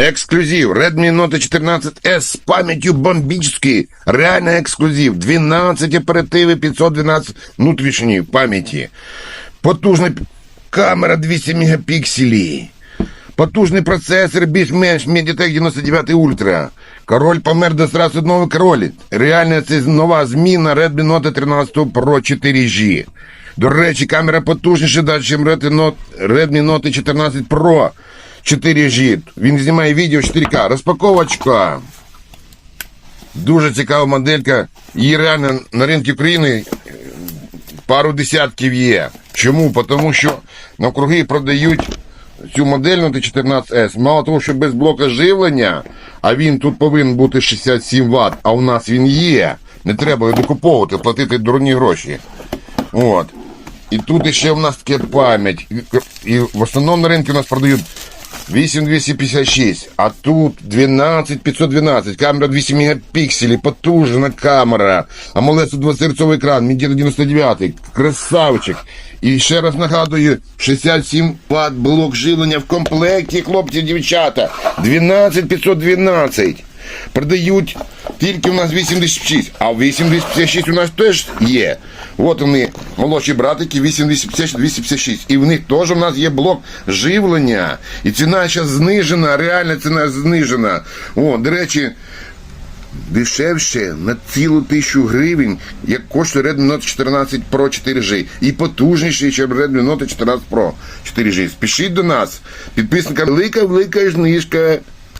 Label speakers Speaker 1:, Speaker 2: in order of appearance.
Speaker 1: Ексклюзив. Redmi Note 14S з пам'яттю бомбічний. Реально ексклюзив. 12 оперативи, 512 внутрішньої пам'яті. Потужна камера 200 мегапікселів. Потужний процесор, більш-менш Mediatek 99 Ultra. Король помер до зразу одного королі. Реально це нова зміна Redmi Note 13 Pro 4G. До речі, камера потужніша, ніж Redmi Note 14 Pro 4G. Він знімає відео 4К. Розпаковочка. Дуже цікава моделька. Її реально на ринку України пару десятків є. Чому? Тому що навкруги продають цю модель на Т14С. Мало того, що без блока живлення, а він тут повинен бути 67 Вт, а у нас він є. Не треба його докуповувати, платити дурні гроші. От. І тут ще в нас таке пам'ять. І- в основному на ринку у нас продають 8256, а тут 12512, камера 200 мегапікселів, потужна камера, AMOLED 120 Гц екран, Mediatek 99, красавчик. І ще раз нагадую, 67 Вт блок живлення в комплекті, хлопці, дівчата, 12512. Продають тільки у нас 86, а 8256 у нас теж є. От вони, молодші братики, 8256, 256. І в них теж у нас є блок живлення. І ціна зараз знижена, реальна ціна знижена. О, до речі, дешевше на цілу тисячу гривень, як коштує Redmi Note 14 Pro 4G. І потужніший, ніж Redmi Note 14 Pro 4G. Спішіть до нас. Підписникам велика-велика знижка.